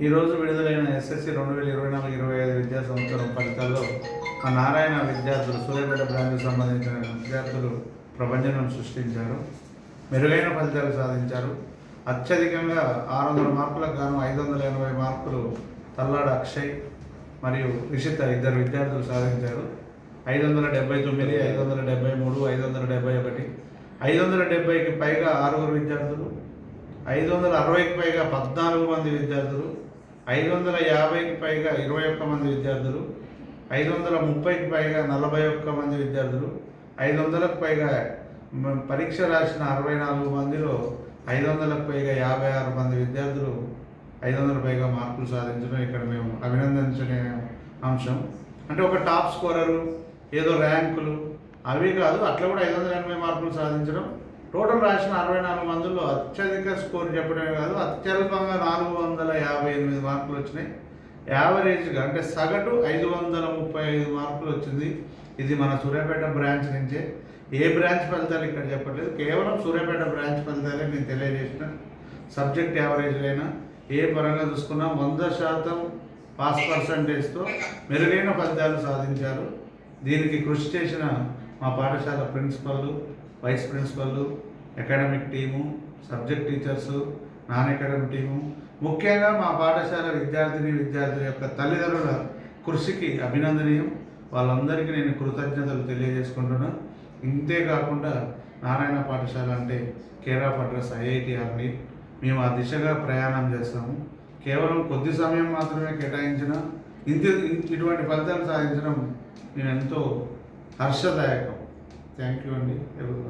ఈరోజు విడుదలైన ఎస్ఎస్సి రెండు వేల ఇరవై నాలుగు ఇరవై ఐదు విద్యా సంవత్సరం ఫలితాల్లో మా నారాయణ విద్యార్థులు సూర్యాపేట బ్రాంచ్కి సంబంధించిన విద్యార్థులు ప్రభంజనం సృష్టించారు. మెరుగైన ఫలితాలు సాధించారు. అత్యధికంగా ఆరు వందల మార్కులకు గాను ఐదు వందల ఎనభై మార్కులు తల్లాడ అక్షయ్ మరియు రిషిత ఇద్దరు విద్యార్థులు సాధించారు. ఐదు వందల డెబ్బై తొమ్మిది ఐదు వందల డెబ్బై మూడు ఐదు వందల డెబ్బై ఒకటి ఐదు వందల డెబ్బైకి పైగా ఆరుగురు విద్యార్థులు ఐదు వందల అరవైకి పైగా పద్నాలుగు మంది విద్యార్థులు ఐదు వందల యాభైకి పైగా ఇరవై ఒక్క మంది విద్యార్థులు ఐదు వందల ముప్పైకి పైగా నలభై ఒక్క మంది విద్యార్థులు ఐదు వందలకు పైగా పరీక్ష రాసిన అరవై నాలుగు మందిలో ఐదు వందలకు పైగా యాభై ఆరు మంది విద్యార్థులు ఐదు వందల పైగా మార్కులు సాధించడం ఇక్కడ మేము అభినందించే అంశం. అంటే ఒక టాప్ స్కోరరు ఏదో ర్యాంకులు అవి కాదు అట్లా కూడా ఐదు వందల ఎనభై మార్కులు సాధించడం టోటల్ రాసిన అరవై నాలుగు మందుల్లో అత్యధిక స్కోర్ చెప్పడమే కాదు అత్యల్పంగా నాలుగు వందల యాభై ఎనిమిది మార్కులు వచ్చినాయి. యావరేజ్గా అంటే సగటు ఐదు వందల ముప్పై ఐదు మార్కులు వచ్చింది. ఇది మన సూర్యాపేట బ్రాంచ్ నుంచే. ఏ బ్రాంచ్ ఫలితాలు ఇక్కడ చెప్పట్లేదు. కేవలం సూర్యాపేట బ్రాంచ్ ఫలితాలే నేను తెలియజేసిన సబ్జెక్ట్ యావరేజ్ ఏ పరంగా చూసుకున్నా వంద శాతం పాస్ పర్సంటేజ్తో మెరుగైన ఫలితాలు సాధించారు. దీనికి కృషి చేసిన మా పాఠశాల principal vice principal academic team subject teachers non academic team. ముఖ్యంగా మా పాఠశాల విద్యార్థిని విద్యార్థుల యొక్క తల్లిదండ్రుల కృషికి అభినందనీయం. వాళ్ళందరికీ నేను కృతజ్ఞతలు తెలియజేసుకుంటున్నాను ఇంతే కాకుండా నారాయణ పాఠశాల అంటే కేర్ ఆఫ్ అడ్రస్ ఐఐటి ఆర్ని. మేము ఆ దిశగా ప్రయాణం చేస్తాము. కేవలం కొద్ది సమయం మాత్రమే కేటాయించిన ఇంత ఇటువంటి ఫలితాలు సాధించడం మేము ఎంతో హర్షదాయకం. థ్యాంక్ యూ అండి ఎవరు